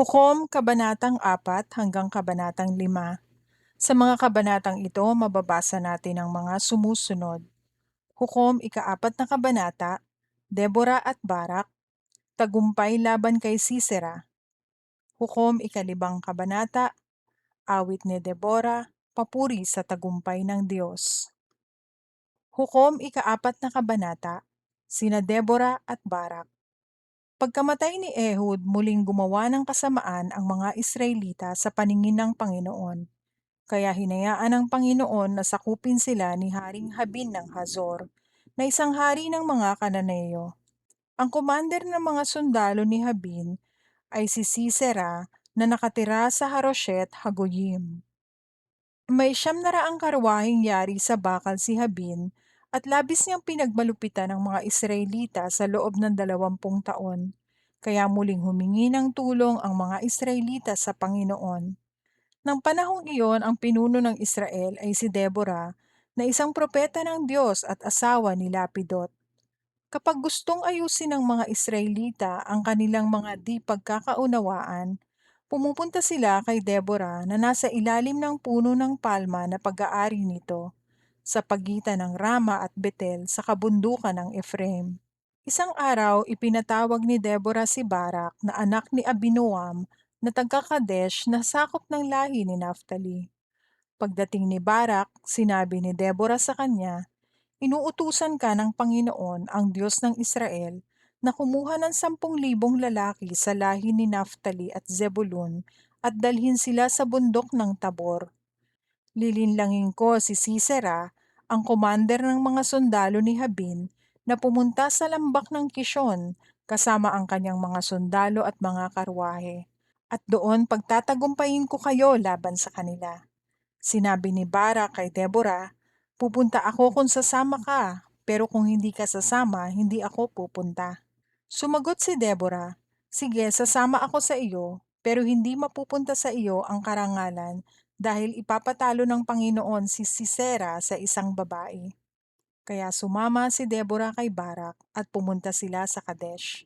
Hukom Kabanatang 4 hanggang Kabanatang 5. Sa mga kabanatang ito, mababasa natin ang mga sumusunod. Hukom ikaapat na kabanata, Deborah at Barak, tagumpay laban kay Sisera. Hukom ikalibang kabanata, awit ni Deborah, papuri sa tagumpay ng Diyos. Hukom ikaapat na kabanata, sina Deborah at Barak. Pagkamatay ni Ehud, muling gumawa ng kasamaan ang mga Israelita sa paningin ng Panginoon. Kaya hinayaan ng Panginoon na sakupin sila ni Haring Habin ng Hazor, na isang hari ng mga Kananeo. Ang commander ng mga sundalo ni Habin ay si Sisera na nakatira sa Haroshet Hagoyim. May siyam na raang karwahing yari sa bakal si Habin at labis niyang pinagmalupitan ng mga Israelita sa loob ng dalawampung taon. Kaya muling humingi ng tulong ang mga Israelita sa Panginoon. Nang panahong iyon, ang pinuno ng Israel ay si Deborah, na isang propeta ng Diyos at asawa ni Lapidot. Kapag gustong ayusin ng mga Israelita ang kanilang mga di pagkakaunawaan, pumupunta sila kay Deborah na nasa ilalim ng puno ng palma na pag-aari nito, sa pagitan ng Rama at Betel sa kabundukan ng Ephraim. Isang araw, ipinatawag ni Deborah si Barak na anak ni Abinoam na taga-Kadesh na sakop ng lahi ni Naphtali. Pagdating ni Barak, sinabi ni Deborah sa kanya, Inuutusan ka ng Panginoon, ang Diyos ng Israel, na kumuha ng sampung libong lalaki sa lahi ni Naphtali at Zebulun at dalhin sila sa bundok ng Tabor. Lilinlangin ko si Sisera, ang commander ng mga sundalo ni Habin, na pumunta sa lambak ng Kishon kasama ang kanyang mga sundalo at mga karwahe. At doon pagtatagumpayin ko kayo laban sa kanila. Sinabi ni Barak kay Deborah, Pupunta ako kung sasama ka, pero kung hindi ka sasama, hindi ako pupunta. Sumagot si Deborah, Sige, sasama ako sa iyo, pero hindi mapupunta sa iyo ang karangalan dahil ipapatalo ng Panginoon si Sisera sa isang babae. Kaya sumama si Deborah kay Barak at pumunta sila sa Kadesh.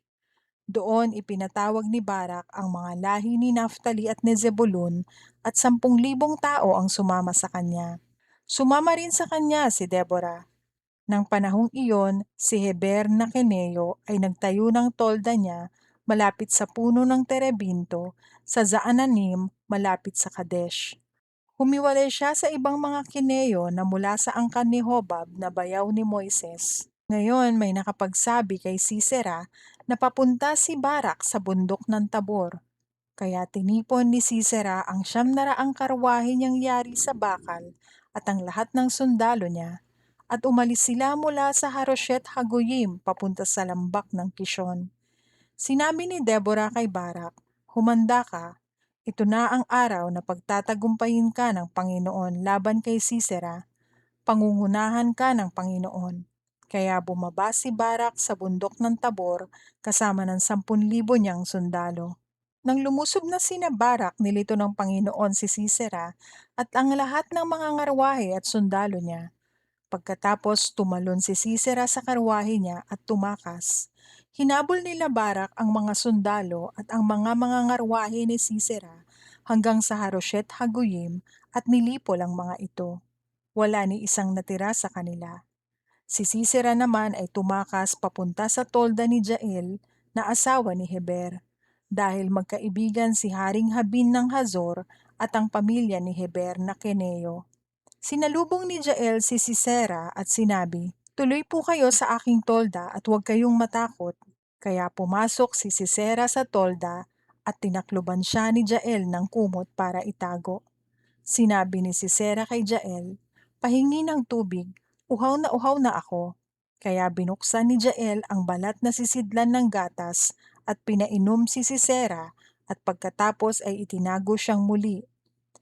Doon ipinatawag ni Barak ang mga lahi ni Naphtali at ni Zebulun at sampung libong tao ang sumama sa kanya. Sumama rin sa kanya si Deborah. Nang panahong iyon, si Heber na Keneo ay nagtayo ng tolda niya malapit sa puno ng Terebinto sa Zaananim malapit sa Kadesh. Humiwalay siya sa ibang mga Kineo na mula sa angkan ni Hobab na bayaw ni Moises. Ngayon may nakapagsabi kay Sisera na papunta si Barak sa bundok ng Tabor. Kaya tinipon ni Sisera ang siyam na raang karwahe niyang yari sa bakal at ang lahat ng sundalo niya, at umalis sila mula sa Haroshet Hagoyim papunta sa lambak ng Kishon. Sinabi ni Deborah kay Barak, Humanda ka, ito na ang araw na pagtatagumpayin ka ng Panginoon laban kay Sisera, pangungunahan ka ng Panginoon. Kaya bumaba si Barak sa bundok ng Tabor kasama ng sampun libo niyang sundalo. Nang lumusob na sina Barak, nilito ng Panginoon si Sisera at ang lahat ng mga ngarwahe at sundalo niya. Pagkatapos tumalon si Sisera sa karwahe niya at tumakas. Hinabol nila Barak ang mga sundalo at ang mga mga ngarwahe ni Sisera hanggang sa Haroshet Hagoyim at nilipol ang mga ito. Wala ni isang natira sa kanila. Si Sisera naman ay tumakas papunta sa tolda ni Jael na asawa ni Heber dahil magkaibigan si Haring Habin ng Hazor at ang pamilya ni Heber na Keneo. Sinalubong ni Jael si Sisera at sinabi, Tuloy po kayo sa aking tolda at huwag kayong matakot. Kaya pumasok si Sisera sa tolda at tinakluban siya ni Jael ng kumot para itago. Sinabi ni Sisera kay Jael, Pahingi ng tubig, uhaw na uhaw na ako. Kaya binuksan ni Jael ang balat na sisidlan ng gatas at pinainom si Sisera at pagkatapos ay itinago siyang muli.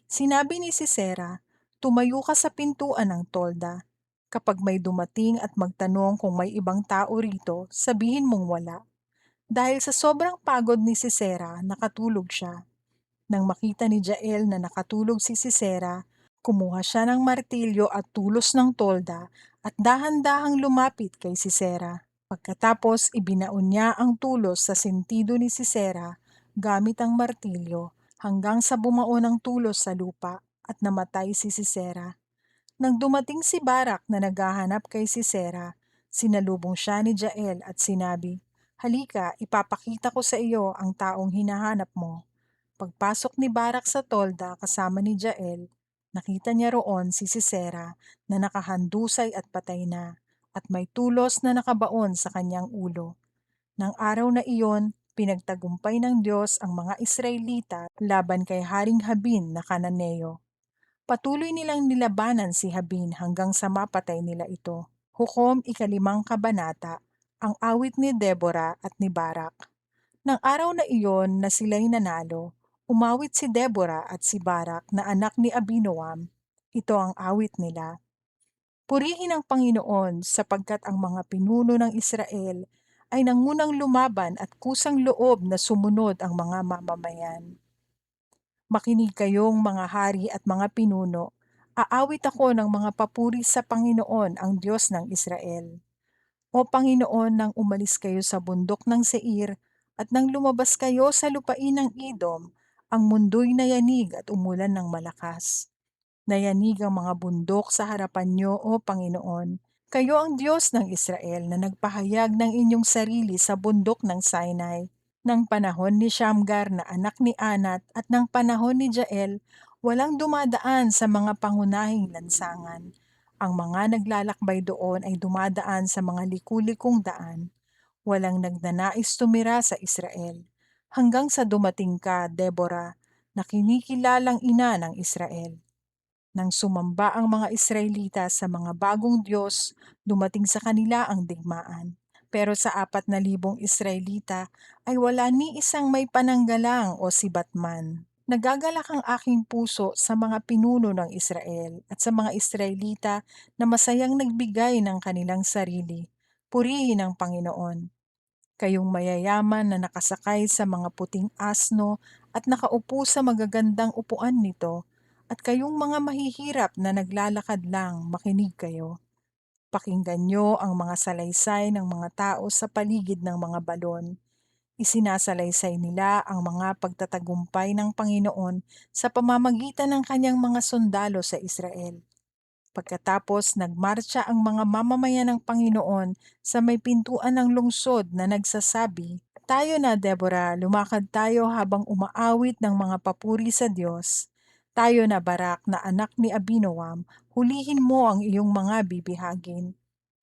Sinabi ni Sisera, tumayo ka sa pintuan ng tolda. Kapag may dumating at magtanong kung may ibang tao rito, sabihin mong wala. Dahil sa sobrang pagod ni Sisera, nakatulog siya. Nang makita ni Jael na nakatulog si Sisera, kumuha siya ng martilyo at tulos ng tolda at dahan-dahang lumapit kay Sisera. Pagkatapos ibinaon niya ang tulos sa sentido ni Sisera gamit ang martilyo hanggang sa bumao ng tulos sa lupa at namatay si Sisera. Nang dumating si Barak na naghahanap kay Sisera, sinalubong siya ni Jael at sinabi, Halika, ipapakita ko sa iyo ang taong hinahanap mo. Pagpasok ni Barak sa tolda kasama ni Jael, nakita niya roon si Sisera na nakahandusay at patay na, at may tulos na nakabaon sa kanyang ulo. Nang araw na iyon, pinagtagumpay ng Diyos ang mga Israelita laban kay Haring Habin na Kananeo. Patuloy nilang nilabanan si Habin hanggang sa mapatay nila ito. Hukom ikalimang kabanata, ang awit ni Deborah at ni Barak. Nang araw na iyon na sila'y nanalo, umawit si Deborah at si Barak na anak ni Abinoam. Ito ang awit nila. Purihin ang Panginoon sapagkat ang mga pinuno ng Israel ay nangunang lumaban at kusang loob na sumunod ang mga mamamayan. Makinig kayong mga hari at mga pinuno, aawit ako ng mga papuri sa Panginoon ang Diyos ng Israel. O Panginoon, nang umalis kayo sa bundok ng Seir at nang lumabas kayo sa lupain ng Edom, ang mundo'y nayanig at umulan ng malakas. Nayanig ang mga bundok sa harapan niyo, O Panginoon. Kayo ang Diyos ng Israel na nagpahayag ng inyong sarili sa bundok ng Sinai. Nang panahon ni Shamgar na anak ni Anat at ng panahon ni Jael, walang dumadaan sa mga pangunahing lansangan. Ang mga naglalakbay doon ay dumadaan sa mga likulikong daan. Walang nagnanais tumira sa Israel. Hanggang sa dumating ka, Deborah, na kinikilalang ina ng Israel. Nang sumamba ang mga Israelita sa mga bagong Diyos, dumating sa kanila ang digmaan. Pero sa apat na libong Israelita ay wala ni isang may pananggalang o sibatman. Nagagalak ang aking puso sa mga pinuno ng Israel at sa mga Israelita na masayang nagbigay ng kanilang sarili. Purihin ang Panginoon. Kayong mayayaman na nakasakay sa mga puting asno at nakaupo sa magagandang upuan nito, at kayong mga mahihirap na naglalakad lang, makinig kayo. Pakinggan nyo ang mga salaysay ng mga tao sa paligid ng mga balon. Isinasalaysay nila ang mga pagtatagumpay ng Panginoon sa pamamagitan ng kanyang mga sundalo sa Israel. Pagkatapos nagmarcha ang mga mamamayan ng Panginoon sa may pintuan ng lungsod na nagsasabi, Tayo na, Deborah, lumakad tayo habang umaawit ng mga papuri sa Diyos. Tayo na, Barak, na anak ni Abinoam, hulihin mo ang iyong mga bibihagin.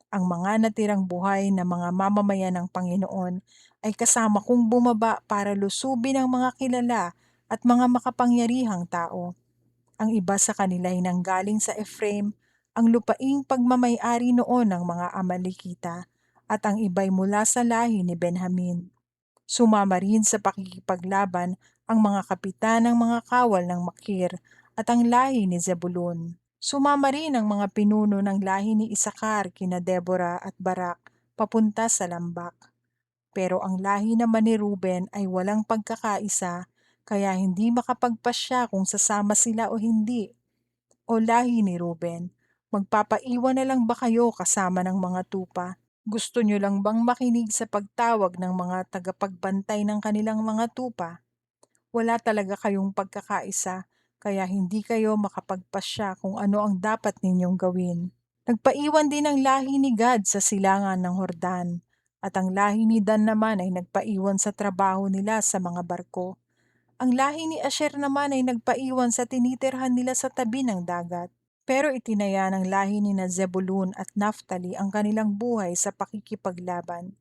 Ang mga natirang buhay na mga mamamayan ng Panginoon ay kasama kong bumaba para lusubin ang mga kilala at mga makapangyarihang tao. Ang iba sa kanila ay nanggaling sa Ephraim, ang lupaing pagmamayari noon ng mga Amalekita, at ang iba'y mula sa lahi ni Benjamin. Sumama rin sa pakikipaglaban ang mga kapitan ng mga kawal ng Makir at ang lahi ni Zebulun. Sumama rin ang mga pinuno ng lahi ni Isakar kina Deborah at Barak papunta sa Lambak. Pero ang lahi naman ni Ruben ay walang pagkakaisa kaya hindi makapagpasya kung sasama sila o hindi. O lahi ni Ruben, magpapaiwan na lang ba kayo kasama ng mga tupa? Gusto nyo lang bang makinig sa pagtawag ng mga tagapagbantay ng kanilang mga tupa? Wala talaga kayong pagkakaisa, kaya hindi kayo makapagpasya kung ano ang dapat ninyong gawin. Nagpaiwan din ang lahi ni Gad sa silangan ng Hordan, at ang lahi ni Dan naman ay nagpaiwan sa trabaho nila sa mga barko. Ang lahi ni Asher naman ay nagpaiwan sa tinitirhan nila sa tabi ng dagat. Pero itinaya ng lahi ni na Zebulun at Naphtali ang kanilang buhay sa pakikipaglaban.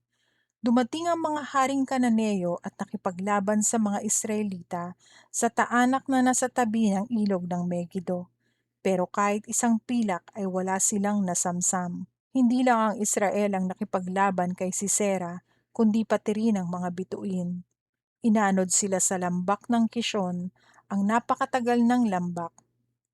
Dumating ang mga haring Kananeo at nakipaglaban sa mga Israelita sa taanak na nasa tabi ng ilog ng Megiddo. Pero kahit isang pilak ay wala silang nasamsam. Hindi lang ang Israel ang nakipaglaban kay Sisera, kundi pati rin ang mga bituin. Inanod sila sa lambak ng Kishon, ang napakatagal ng lambak.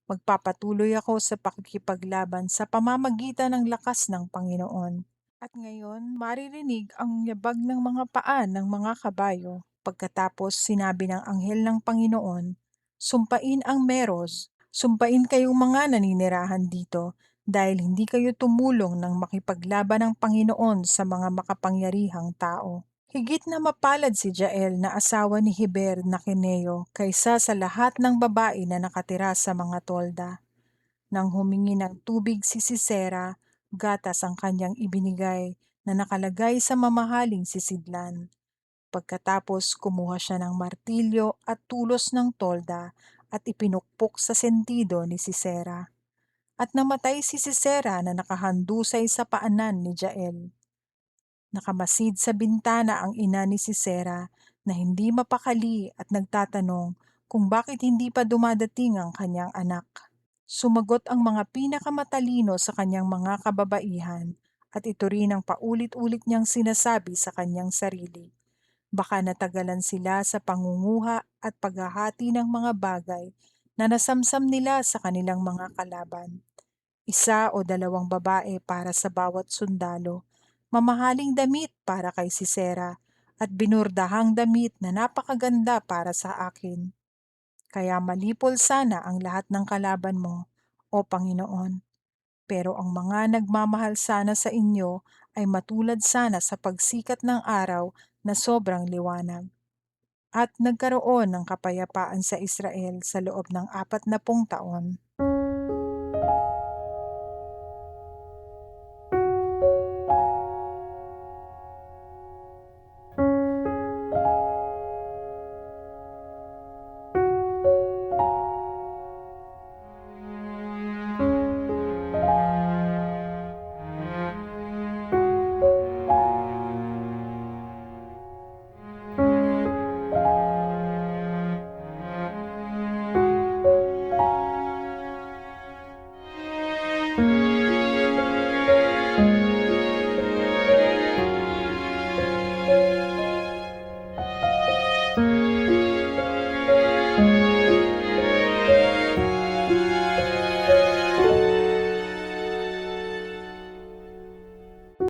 Magpapatuloy ako sa pakikipaglaban sa pamamagitan ng lakas ng Panginoon. At ngayon, maririnig ang yabag ng mga paan ng mga kabayo. Pagkatapos sinabi ng anghel ng Panginoon, Sumpain ang meros, sumpain kayong mga naninirahan dito, dahil hindi kayo tumulong ng makipaglaban ng Panginoon sa mga makapangyarihang tao. Higit na mapalad si Jael na asawa ni Heber na Kineo kaysa sa lahat ng babae na nakatira sa mga tolda. Nang humingi ng tubig si Sisera, gatas ang kanyang ibinigay na nakalagay sa mamahaling sisidlan. Pagkatapos kumuha siya ng martilyo at tulos ng tolda at ipinukpok sa sentido ni Sisera. At namatay si Sisera na nakahandusay sa paanan ni Jael. Nakamasid sa bintana ang ina ni Sisera na hindi mapakali at nagtatanong kung bakit hindi pa dumadating ang kanyang anak. Sumagot ang mga pinakamatalino sa kanyang mga kababaihan at ito rin ang paulit-ulit niyang sinasabi sa kanyang sarili. Baka natagalan sila sa pangunguha at paghahati ng mga bagay na nasamsam nila sa kanilang mga kalaban. Isa o dalawang babae para sa bawat sundalo, mamahaling damit para kay Sisera, at binurdahang damit na napakaganda para sa akin. Kaya malipol sana ang lahat ng kalaban mo, o Panginoon. Pero ang mga nagmamahal sana sa inyo ay matulad sana sa pagsikat ng araw na sobrang liwanag. At nagkaroon ng kapayapaan sa Israel sa loob ng apat na pung taon.